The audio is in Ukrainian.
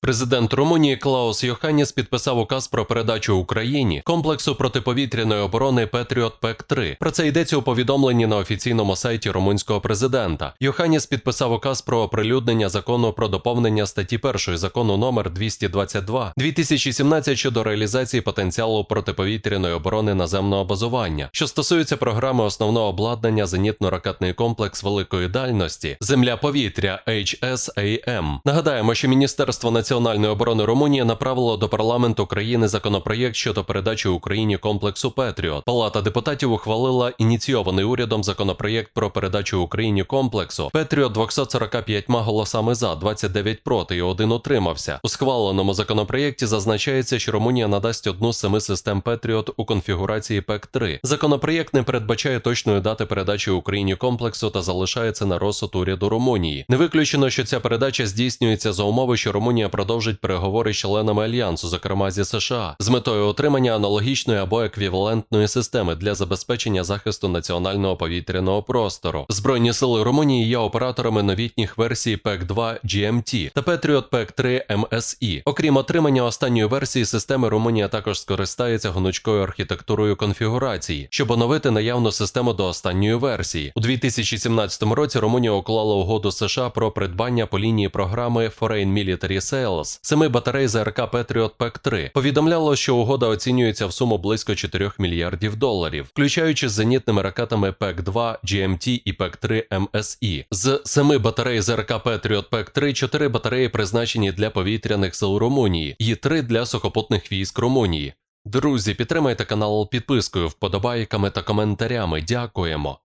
Президент Румунії Клаус Йоханіс підписав указ про передачу Україні комплексу протиповітряної оборони Петріот пек 3 Про це йдеться у повідомленні на офіційному сайті румунського президента. Йоханіс підписав указ про оприлюднення закону про доповнення статті 1 закону номер 222 2017 щодо реалізації потенціалу протиповітряної оборони наземного базування, що стосується програми основного обладнання зенітно-ракетний комплекс великої дальності Земля-повітря HSAM. Нагадаємо, що Міністерство національної оборони Румунії направило до парламенту країни законопроєкт щодо передачі Україні комплексу Петріот. Палата депутатів ухвалила ініційований урядом законопроєкт про передачу Україні комплексу Петріот 245 голосами за, 29 проти і один утримався. У схваленому законопроєкті зазначається, що Румунія надасть одну з семи систем Петріот у конфігурації ПЕК-3. Законопроєкт не передбачає точної дати передачі Україні комплексу та залишається на розсуд уряду Румунії. Не виключено, що ця передача здійснюється за умови, що Румунія продовжить переговори з членами альянсу, зокрема зі США, з метою отримання аналогічної або еквівалентної системи для забезпечення захисту національного повітряного простору. Збройні сили Румунії є операторами новітніх версій ПЕК-2 GMT та Patriot ПЕК-3 MSI. Окрім отримання останньої версії системи, Румунія також скористається гнучкою архітектурою конфігурації, щоб оновити наявну систему до останньої версії. У 2017 році Румунія уклала угоду США про придбання по лінії програми Foreign Military Sales семи батарей ЗРК Patriot PEC-3. Повідомляло, що угода оцінюється в суму близько 4 мільярдів доларів, включаючи з зенітними ракетами PEC-2, GMT і PEC-3 MSI. З семи батарей ЗРК Patriot PEC-3 чотири батареї призначені для повітряних сил Румунії і три для сухопутних військ Румунії. Друзі, підтримайте канал підпискою, вподобайками та коментарями. Дякуємо.